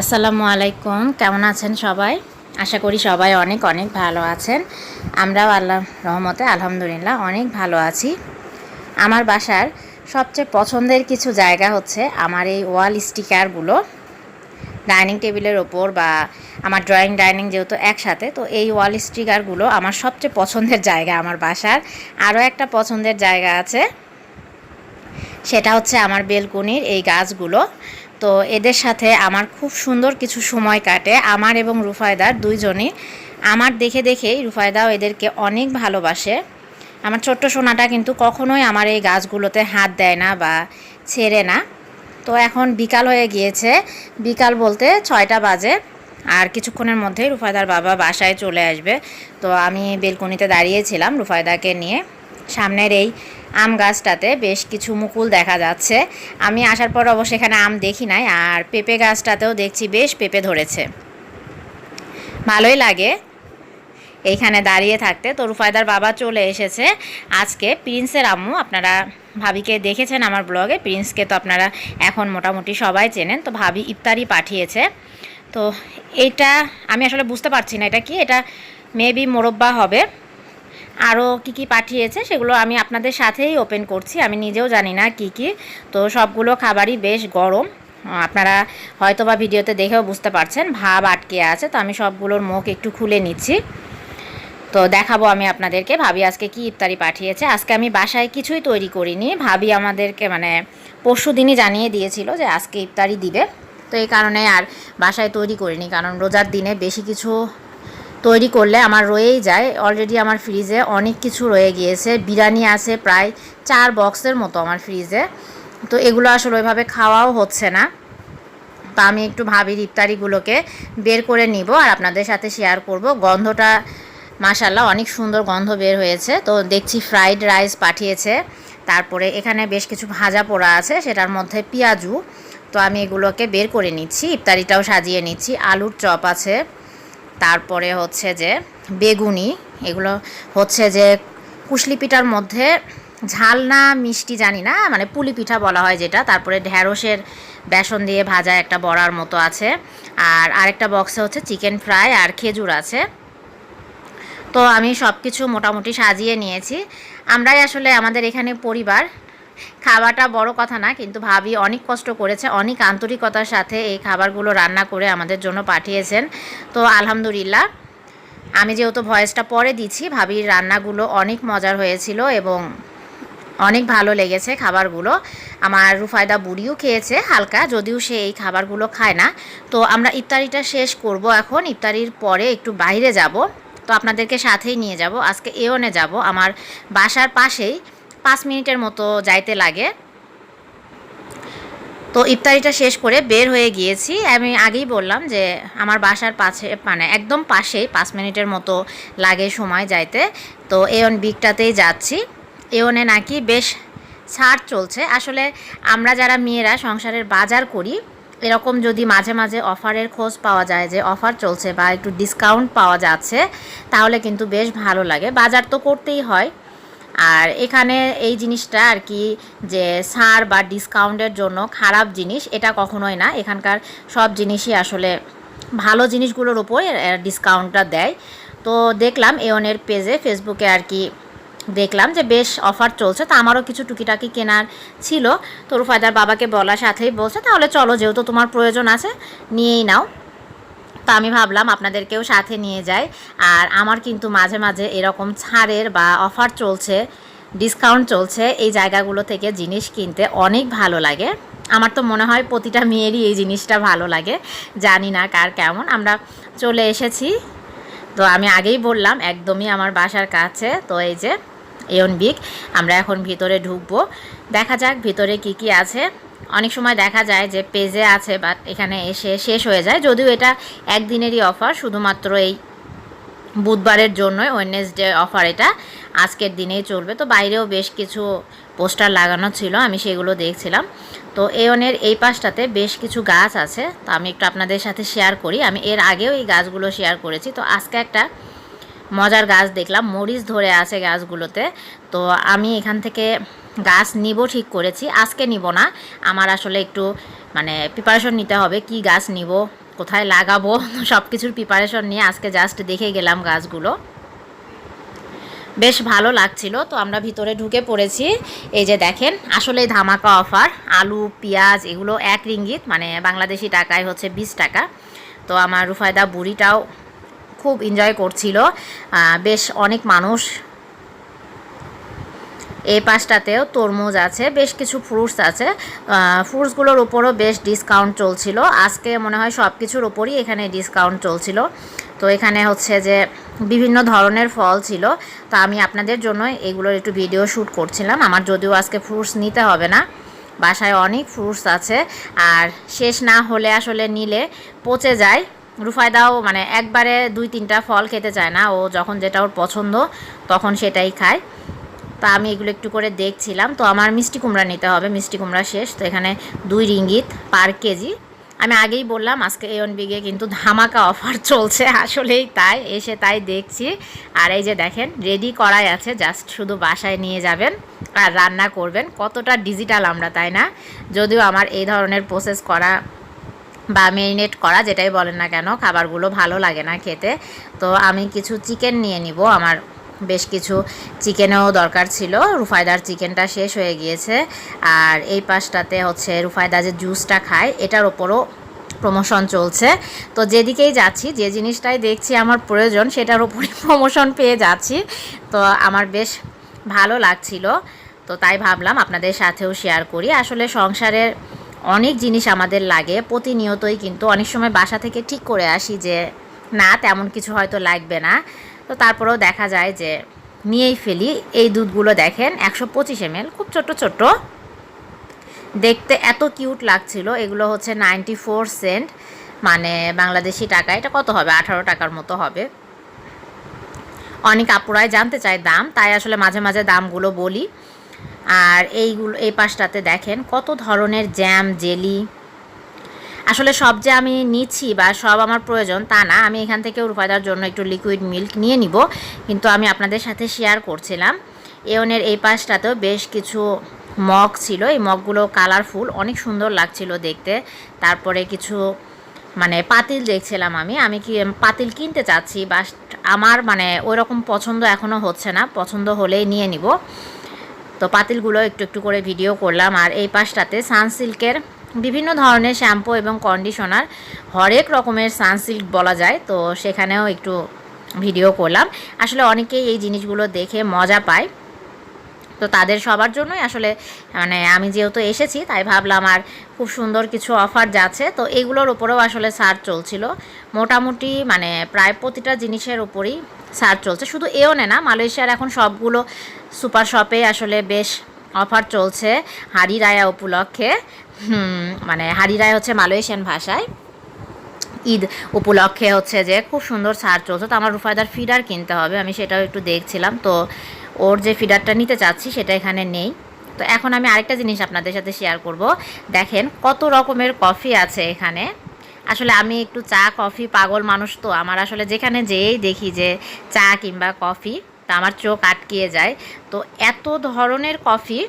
আসসালামু আলাইকুম, কেমন আছেন সবাই? আশা করি সবাই অনেক অনেক ভালো আছেন। আমরাও আল্লাহ রহমতে, আলহামদুলিল্লাহ, অনেক ভালো আছি। আমার বাসার সবচেয়ে পছন্দের কিছু জায়গা হচ্ছে আমার এই ওয়াল স্টিকারগুলো। ডাইনিং টেবিলের ওপর বা আমার ড্রয়িং ডাইনিং যেহেতু একসাথে, তো এই ওয়াল স্টিকারগুলো আমার সবচেয়ে পছন্দের জায়গা আমার বাসার। আরও একটা পছন্দের জায়গা আছে, সেটা হচ্ছে আমার বেলকনির এই গাছগুলো। তো এদের সাথে আমার খুব সুন্দর কিছু সময় কাটে। আমার এবং রুফায়দার দুইজনই। আমার দেখে দেখেই রুফায়দাও এদেরকে অনেক ভালোবাসে। আমার ছোট্ট সোনাটা কিন্তু কখনোই আমার এই গাছগুলোতে হাত দেয় না বা ছেড়ে না। তো এখন বিকাল হয়ে গিয়েছে। বিকাল বলতে ছয়টা বাজে। আর কিছুক্ষণের মধ্যেই রুফায়দার বাবা বাসায় চলে আসবে। তো আমি বেলকনিতে দাঁড়িয়েছিলাম রুফায়দাকে নিয়ে। সামনের এই আম গাছটাতে বেশ কিছু মুকুল দেখা যাচ্ছে। আমি আসার পর অবশ্য এখানে আম দেখি নাই, আর পেঁপে গাছটাতেও দেখছি বেশ পেঁপে ধরেছে। ভালোই লাগে এইখানে দাঁড়িয়ে থাকতে। তো রুফায়দার বাবা চলে এসেছে। আজকে প্রিন্সের আম্মু, আপনারা ভাবিকে দেখেছেন আমার ব্লগে, প্রিন্সকে তো আপনারা এখন মোটামুটি সবাই চেনেন, তো ভাবি ইফতারি পাঠিয়েছে। তো এইটা আমি আসলে বুঝতে পারছি না, এটা কি? এটা মেবি মোরব্বা হবে। আরও কি কি পাঠিয়েছে সেগুলো আমি আপনাদের সাথেই ওপেন করছি। আমি নিজেও জানি না কি কি। তো সবগুলো খাবারই বেশ গরম। আপনারা হয়তো বা ভিডিওতে দেখেও বুঝতে পারছেন ভাব আটকে আছে। তো আমি সবগুলোর মুখ একটু খুলে নিচ্ছি। তো দেখাবো আমি আপনাদেরকে ভাবি আজকে কি ইফতারি পাঠিয়েছে। আজকে আমি বাসায় কিছুই তৈরি করিনি। ভাবি আমাদেরকে মানে পরশু দিনই জানিয়ে দিয়েছিল যে আজকে ইফতারি দিবে। তো এই কারণে আর বাসায় তৈরি করিনি। কারণ রোজার দিনে বেশি কিছু তৈরি করলে আমার রয়েই যায়। অলরেডি আমার ফ্রিজে অনেক কিছু রয়ে গিয়েছে। বিরিয়ানি আছে প্রায় চার বক্সের মতো আমার ফ্রিজে তো এগুলো আসলে ওইভাবে খাওয়াও হচ্ছে না। তো আমি একটু ভাবির ইফতারিগুলোকে বের করে নিব আর আপনাদের সাথে শেয়ার করব। গন্ধটা মাশাল্লাহ অনেক সুন্দর গন্ধ বের হয়েছে। তো দেখছি ফ্রাইড রাইস পাঠিয়েছে। তারপরে এখানে বেশ কিছু ভাজা পোড়া আছে, সেটার মধ্যে পেঁয়াজু। তো আমি এগুলোকে বের করে নিচ্ছি। ইফতারিটাও সাজিয়ে নিচ্ছি। আলুর চপ আছে। তারপরে হচ্ছে যে বেগুনি, এগুলো হচ্ছে যে কুশলি পিঠার মধ্যে ঝাল না মিষ্টি জানি না মানে পুলি পিঠা বলা হয় যেটা, তারপরে ঢ্যাঁড়সের বেসন দিয়ে ভাজা একটা বড়ার মতো আছে, আর আরেকটা বক্সে হচ্ছে চিকেন ফ্রাই আর খেজুর আছে। তো আমি সব কিছু মোটামুটি সাজিয়ে নিয়েছি। আমরাই আসলে আমাদের এখানে পরিবার খাওয়াটা বড় কথা না, কিন্তু ভাবি অনেক কষ্ট করেছে, অনেক আন্তরিকতার সাথে এই খাবারগুলো রান্না করে আমাদের জন্য পাঠিয়েছেন। তো আলহামদুলিল্লাহ, আমি যেহেতু ভয়েসটা পরে দিচ্ছি, ভাবির রান্নাগুলো অনেক মজার হয়েছিল এবং অনেক ভালো লেগেছে খাবারগুলো। আমার রুফায়দা বুড়িও খেয়েছে হালকা, যদিও সে এই খাবারগুলো খায় না। তো আমরা ইফতারিটা শেষ করব এখন, ইফতারির পরে একটু বাইরে যাব। তো আপনাদেরকে সাথেই নিয়ে যাব, আজকে এওনে যাব। আমার বাসার পাশেই পাঁচ মিনিটের মতো যাইতে লাগে। তো ইফতারিটা শেষ করে বের হয়ে গিয়েছি। আমি আগেই বললাম যে আমার বাসার পাশে মানে একদম পাশেই পাঁচ মিনিটের মতো লাগে সময় যাইতে। তো এওন বিকটাতেই যাচ্ছি। এওনে নাকি বেশ ছাড় চলছে। আসলে আমরা যারা মেয়েরা সংসারের বাজার করি, এরকম যদি মাঝে মাঝে অফারের খোঁজ পাওয়া যায় যে অফার চলছে বা একটু ডিসকাউন্ট পাওয়া যাচ্ছে, তাহলে কিন্তু বেশ ভালো লাগে। বাজার তো করতেই হয়। আর এখানে এই জিনিসটা আর কি যে ছাড় বা ডিসকাউন্টের জন্য খারাপ জিনিস, এটা কখনোই না। এখানকার সব জিনিসই আসলে ভালো জিনিসগুলোর উপর ডিসকাউন্টটা দেয়। তো দেখলাম এওনের পেজে, ফেসবুকে আর কি দেখলাম যে বেশ অফার চলছে। তো আমারও কিছু টুকিটাকি কেনার ছিল। তো রুফায়দার বাবাকে বলার সাথেই বলছে, তাহলে চলো, যেহেতু তোমার প্রয়োজন আছে, নিয়েই নাও। তো আমি ভাবলাম আপনাদেরকেও সাথে নিয়ে যাই। আর আমার কিন্তু মাঝে মাঝে এরকম ছাড়ের বা অফার চলছে, ডিসকাউন্ট চলছে এই জায়গাগুলো থেকে জিনিস কিনতে অনেক ভালো লাগে। আমার তো মনে হয় প্রতিটা মেয়েরই এই জিনিসটা ভালো লাগে, জানি না কার কেমন। আমরা চলে এসেছি। তো আমি আগেই বললাম, একদমই আমার বাসার কাছে। তো এই যে এয়ন বিক আমরা এখন ভিতরে ঢুকবো। দেখা যাক ভিতরে কি কি আছে। অনেক সময় দেখা যায় যে পেজে আছে বাট এখানে এসে শেষ হয়ে যায়। যদিও এটা একদিনেরই অফার শুধুমাত্র এই বুধবারের জন্যই ওয়েডনেসডে অফার এটা আজকের দিনেই চলবে। তো বাইরেও বেশ কিছু পোস্টার লাগানো ছিল, আমি সেগুলো দেখছিলাম। তো এওনের এই পাশটাতে বেশ কিছু গাছ আছে, তো আমি একটু আপনাদের সাথে শেয়ার করি। আমি এর আগেও এই গাছগুলো শেয়ার করেছি। তো আজকে একটা মজার গাছ দেখলাম, মরিচ ধরে আছে গাছগুলোতে। তো আমি এখান থেকে গাছ নিব, ঠিক করেছি। আজকে নিব না। আমার আসলে একটু মানে প্রিপারেশন নিতে হবে, কি গাছ নিব, কোথায় লাগাবো সব কিছুর প্রিপারেশন নিয়ে আজকে জাস্ট দেখে গেলাম গাছগুলো। বেশ ভালো লাগছিল। তো আমরা ভিতরে ঢুকে পড়েছি। এই যে দেখেন, আসলে ধামাকা অফার আলু, পেঁয়াজ, এগুলো এক রিঙ্গিত মানে বাংলাদেশি টাকায় হচ্ছে বিশ টাকা। তো আমার রুফায়দা বুড়িটাও খুব এনজয় করছিল। বেশ অনেক মানুষ এই পাশটাতেও তরমুজ আছে, বেশ কিছু ফ্রুটস আছে। ফ্রুটসগুলোর উপরও বেশ ডিসকাউন্ট চলছিল। আজকে মনে হয় সব কিছুর ওপরই এখানে ডিসকাউন্ট চলছিল। তো এখানে হচ্ছে যে বিভিন্ন ধরনের ফল ছিল। তো আমি আপনাদের জন্য এগুলোর একটু ভিডিও শ্যুট করছিলাম। আমার যদিও আজকে ফ্রুটস নিতে হবে না। বাসায় অনেক ফ্রুটস আছে। আর শেষ না হলে আসলে নিলে পচে যায়। রুফায়দাও মানে একবারে দুই তিনটা ফল খেতে চায় না। ও যখন যেটা ওর পছন্দ, তখন সেটাই খায়। তা আমি এগুলো একটু করে দেখছিলাম। তো আমার মিষ্টি কুমড়া নিতে হবে, মিষ্টি কুমড়া শেষ। তো এখানে দুই রিঙ্গিত পার কেজি। আমি আগেই বললাম, আজকে এ বিগে কিন্তু ধামাকা অফার চলছে, আসলেই তাই, এসে তাই দেখছি। আর এই যে দেখেন রেডি করাই আছে জাস্ট শুধু বাসায় নিয়ে যাবেন আর রান্না করবেন। কতটা ডিজিটাল আমরা, তাই না? যদিও আমার এই ধরনের প্রসেস করা বা মেরিনেট করা, যেটাই বলেন না কেন, খাবারগুলো ভালো লাগে না খেতে। তো আমি কিছু চিকেন নিয়ে নিব, আমার বেশ কিছু চিকেনও দরকার ছিল। রুফায়দার চিকেনটা শেষ হয়ে গিয়েছে। আর এই পাশটাতে হচ্ছে রুফায়দা যে জুসটা খায়, এটার ওপরও প্রমোশন চলছে। তো যেদিকেই যাচ্ছি, যে জিনিসটাই দেখছি আমার প্রয়োজন, সেটার উপরই প্রমোশন পেয়ে যাচ্ছি। তো আমার বেশ ভালো লাগছিল। তো তাই ভাবলাম আপনাদের সাথেও শেয়ার করি। আসলে সংসারের অনেক জিনিস আমাদের লাগে, প্রতিনিয়তই কিন্তু অনেক সময় বাসা থেকে ঠিক করে আসি যে, না, তেমন কিছু হয়তো লাগবে না। তো তারপরেও দেখা যায় যে নিয়েই ফেলি। এই দুধগুলো দেখেন, একশো পঁচিশ এমএল, খুব ছোট ছোট। দেখতে এত কিউট লাগছিল। এগুলো হচ্ছে নাইনটি ফোর সেন্ট মানে বাংলাদেশি টাকা। এটা কত হবে? আঠারো টাকার মতো হবে। অনেক আপুরাই জানতে চায় দাম, তাই আসলে মাঝে মাঝে দামগুলো বলি। আর এইগুলো, এই পাশটাতে দেখেন, কত ধরনের জ্যাম জেলি আসলে সব যে আমি নিচ্ছি বা সব আমার প্রয়োজন তা না, আমি এখান থেকে রূপাদার জন্য একটু লিকুইড মিল্ক নিয়ে নিব। কিন্তু আমি আপনাদের সাথে শেয়ার করছিলাম। এওনের এই পাশটাতেও বেশ কিছু মগ ছিল। এই মগগুলো কালারফুল অনেক সুন্দর লাগছিল দেখতে। তারপরে কিছু মানে পাতিল দেখছিলাম আমি। আমি কি পাতিল কিনতে চাচ্ছি বা আমার মানে ওই রকম পছন্দ এখনও হচ্ছে না। পছন্দ হলেই নিয়ে নিব। তো পাতিলগুলো একটু একটু করে ভিডিও করলাম। আর এই পাশটাতে সানসিল্কের বিভিন্ন ধরনের শ্যাম্পু এবং কন্ডিশনার হরেক রকমের সানসিল্ক বলা যায়, তো সেখানেও একটু ভিডিও করলাম। আসলে অনেকেই এই জিনিসগুলো দেখে মজা পায়। তো তাদের সবার জন্যই আসলে মানে আমি যেহেতু এসেছি, তাই ভাবলাম আর খুব সুন্দর কিছু অফার যাচ্ছে, তো এগুলোর উপরেও আসলে সার চলছিল। মোটামুটি মানে প্রায় প্রতিটা জিনিসের উপরই সার চলছে। শুধু এও না, মালয়েশিয়ার এখন সবগুলো সুপার শপে আসলে বেশ অফার চলছে হাড়ি রায়া উপলক্ষে। মানে হাড়ি রায় হচ্ছে মালয়েশিয়ান ভাষায়। ঈদ উপলক্ষে হচ্ছে যে খুব সুন্দর ছাড় চলছে। তো আমার রুফায়দার ফিডার কিনতে হবে, আমি সেটাও একটু দেখছিলাম। তো ওর যে ফিডারটা নিতে চাচ্ছি সেটা এখানে নেই। তো এখন আমি আরেকটা জিনিস আপনাদের সাথে শেয়ার করব। দেখেন কত রকমের কফি আছে এখানে। আসলে আমি একটু চা কফি পাগল মানুষ তো। আমার আসলে যেখানে যেয়েই দেখি যে চা কিংবা কফি তা আমার চোখ আটকিয়ে যায়। তো এত ধরনের কফি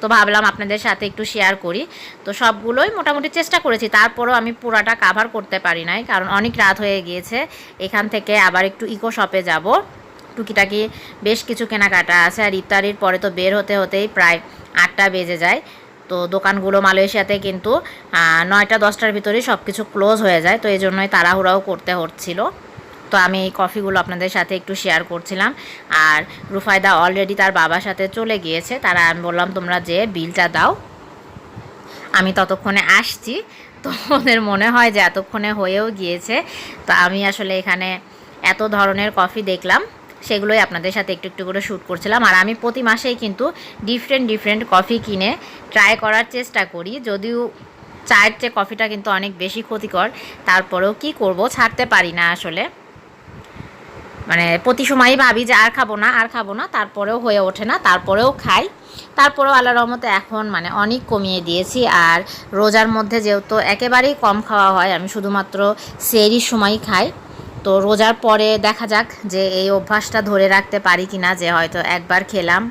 তো ভাবলাম আপনাদের সাথে একটু শেয়ার করি। তো সবগুলোই মোটামুটি চেষ্টা করেছি। তারপরেও আমি পুরাটা কাভার করতে পারি নাই, কারণ অনেক রাত হয়ে গিয়েছে। এখান থেকে আবার একটু ইকো শপে যাব। টুকিটাকি বেশ কিছু কেনাকাটা আছে, আর ইফতারির পরে তো বের হতে হতেই প্রায় আটটা বেজে যায়। তো দোকানগুলো মালয়েশিয়াতে কিন্তু নয়টা দশটার ভিতরেই সব কিছু ক্লোজ হয়ে যায়। তো এই জন্যই তাড়াহুড়াও করতে হচ্ছিল। তো আমি এই কফিগুলো আপনাদের সাথে একটু শেয়ার করছিলাম। আর রুফায়দা অলরেডি তার বাবার সাথে চলে গিয়েছে। তারা, আমি বললাম, তোমরা যে বিলটা দাও, আমি ততক্ষণে আসছি। তো ওদের মনে হয় যে এতক্ষণে হয়েও গিয়েছে। তো আমি আসলে এখানে এত ধরনের কফি দেখলাম, সেগুলোই আপনাদের সাথে একটু একটু করে শ্যুট করছিলাম। আর আমি প্রতি মাসেই কিন্তু ডিফারেন্ট ডিফারেন্ট কফি কিনে ট্রাই করার চেষ্টা করি। যদিও চায়ের চেয়ে কফিটা কিন্তু অনেক বেশি ক্ষতিকর, তারপরেও কি করব ছাড়তে পারি না আসলে। মানে প্রতি সময়ই ভাবি যে আর খাব না, আর খাব না, তারপরেও হয়ে ওঠে না, তারপরেও খাই। তারপরেও আল্লাহ রহমতে এখন মানে অনেক কমিয়ে দিয়েছি, আর রোজার মধ্যে যেহেতু একেবারেই কম খাওয়া হয়, আমি শুধুমাত্র সেরির সময়ই খাই। তো রোজার পরে দেখা যাক যে এই অভ্যাসটা ধরে রাখতে পারি কি না যে হয়তো একবার খেলাম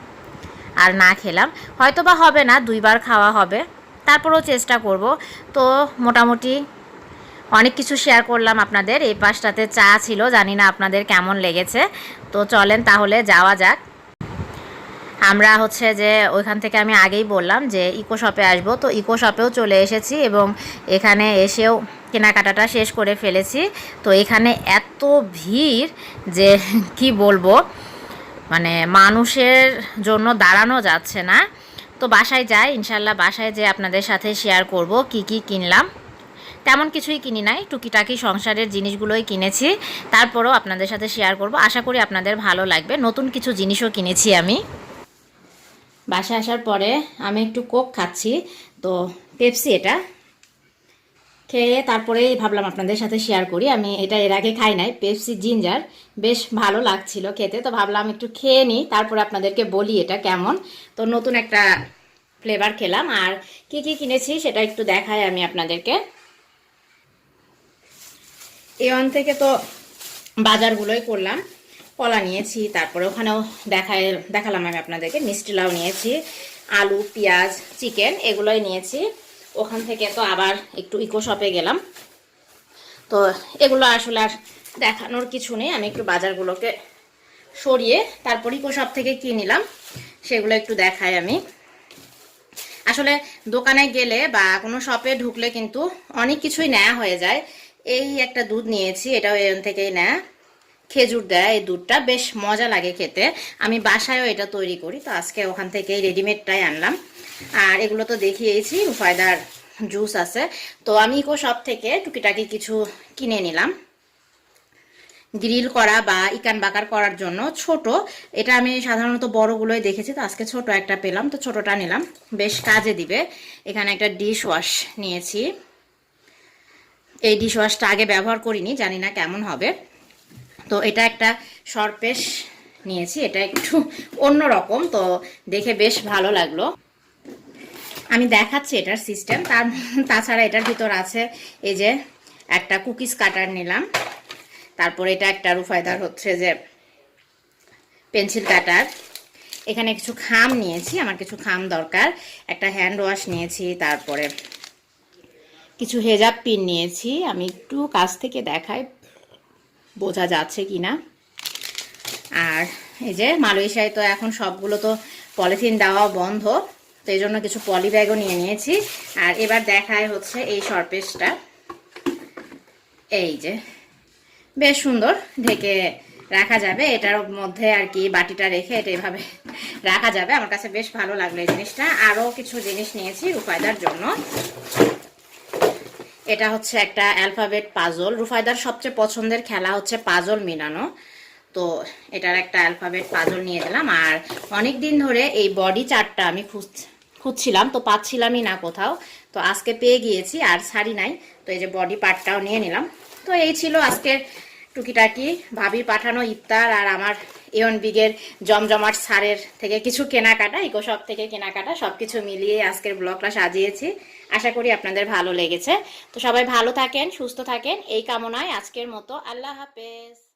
আর না খেলাম। হয়তো বা হবে না, দুইবার খাওয়া হবে, তারপরেও চেষ্টা করব। তো মোটামুটি অনেক কিছু শেয়ার করলাম আপনাদের। এই পাশটাতে চা ছিল, জানি না আপনাদের কেমন লেগেছে। তো চলেন তাহলে যাওয়া যাক। আমরা হচ্ছে যে ওইখান থেকে আমি আগেই বললাম যে ইকো শপে আসব। তো ইকো শপেও চলে এসেছি এবং এখানে এসেও কেনাকাটাটা শেষ করে ফেলেছি। তো এখানে এত ভিড় যে কি বলব মানে মানুষের জন্য দাঁড়ানো যাচ্ছে না। তো বাসায় যাই, ইনশাল্লাহ বাসায় যে আপনাদের সাথে শেয়ার করব, কি কি কিনলাম। তেমন কিছুই কিনি নাই, টুকিটাকি সংসারের জিনিসগুলোই কিনেছি, তারপরেও আপনাদের সাথে শেয়ার করব। আশা করি আপনাদের ভালো লাগবে। নতুন কিছু জিনিসও কিনেছি আমি। বাসায় আসার পরে আমি একটু কোক খাচ্ছি, তো পেপসি এটা। খেয়ে তারপরেই ভাবলাম আপনাদের সাথে শেয়ার করি। আমি এটা এর আগে খাই নাই, পেপসি জিঞ্জার। বেশ ভালো লাগছিল খেতে, তো ভাবলাম একটু খেয়ে নিই, তারপরে আপনাদেরকে বলি এটা কেমন। তো নতুন একটা ফ্লেভার খেলাম, আর কি কি কিনেছি সেটা একটু দেখাই আমি আপনাদেরকে। এওয়ান থেকে তো বাজারগুলোই করলাম। কলা নিয়েছি, তারপরে ওখানেও দেখায়, দেখালাম আমি আপনাদেরকে। মিষ্টি লাউ নিয়েছি, আলু, পেঁয়াজ, চিকেন এগুলোই নিয়েছি। ওখান থেকে তো আবার একটু ইকো শপে গেলাম। তো এগুলো আসলে আর দেখানোর কিছু নেই। আমি একটু বাজারগুলোকে সরিয়ে তারপর ইকো শপ থেকে কি নিলাম। সেগুলো একটু দেখাই আমি। আসলে দোকানে গেলে বা কোনো শপে ঢুকলে কিন্তু অনেক কিছুই নেওয়া হয়ে যায়। এই একটা দুধ নিয়েছি এটাও এখান থেকেই নেয়া খেজুর দেয় এই দুধটা, বেশ মজা লাগে খেতে। আমি বাসায়ও এটা তৈরি করি, তো আজকে ওখান থেকে রেডিমেডটাই আনলাম। আর এগুলো তো দেখিয়েছি, রুফায়দার জুস আছে। তো আমি ইকো শপ থেকে টুকিটাকি কিছু কিনে নিলাম। গ্রিল করা বা ইকান বাকার করার জন্য ছোট। এটা আমি সাধারণত বড়গুলোই দেখেছি, তো আজকে ছোট একটা পেলাম, তো ছোটটা নিলাম। বেশ কাজে দিবে। এখানে একটা ডিশ ওয়াশ নিয়েছি। এই ডিশওয়াশটা আগে ব্যবহার করিনি, জানি না কেমন হবে। তো এটা একটা সরপেশ নিয়েছি, এটা একটু অন্য রকম, তো দেখে বেশ ভালো লাগল। আমি দেখাচ্ছি এটার সিস্টেম তার তাছাড়া এটার ভিতর আছে এই যে একটা কুকিজ কাটার নিলাম। তারপর এটা একটা রুফায়দার হচ্ছে যে পেন্সিল কাটার এখানে কিছু খাম নিয়েছি, আমার কিছু খাম দরকার। একটা হ্যান্ড ওয়াশ নিয়েছি, তারপরে কিছু হেজাব পিন নিয়েছি, আমি একটু কাছ থেকে দেখাই, বোঝা যাচ্ছে কি না আর এই যে মালয়েশিয়ায় তো এখন সবগুলো তো পলিথিন দেওয়া বন্ধ, তো এই জন্য কিছু পলি ব্যাগও নিয়ে নিয়েছি। আর এবার দেখায় হচ্ছে এই সরপেসটা এই যে, বেশ সুন্দর, ঢেকে রাখা যাবে। এটার মধ্যে আর কি বাটিটা রেখে এটা এভাবে রাখা যাবে। আমার কাছে বেশ ভালো লাগল এই জিনিসটা। আরও কিছু জিনিস নিয়েছি রুফায়দার জন্য। এটা হচ্ছে একটা অ্যালফাবেট পাজল। রুফায়দার সবচেয়ে পছন্দের খেলা হচ্ছে পাজল মিলানো। তো এটার একটা অ্যালফাবেট পাজল নিয়ে দিলাম আর অনেক দিন ধরে এই বডি চার্টটা আমি খুঁজ খুঁজছিলাম, তো পাচ্ছিলামই না কোথাও। তো আজকে পেয়ে গিয়েছি, আর শাড়ি নাই। তো এই যে বডি পার্টটাও নিয়ে নিলাম। তো এই ছিল আজকের টুকিটাকি। ভাবির পাঠানো ইফতার আর আমার এয়ন বিগের জমজমাট সারের থেকে কিছু কেনাকাটা ইকোশপ থেকে কেনাকাটা সব কিছু মিলিয়ে আজকের ব্লগটা সাজিয়েছি। আশা করি আপনাদের ভালো লেগেছে। তো সবাই ভালো থাকেন, সুস্থ থাকেন, এই কামনায় আজকের মতো আল্লাহ হাফেজ।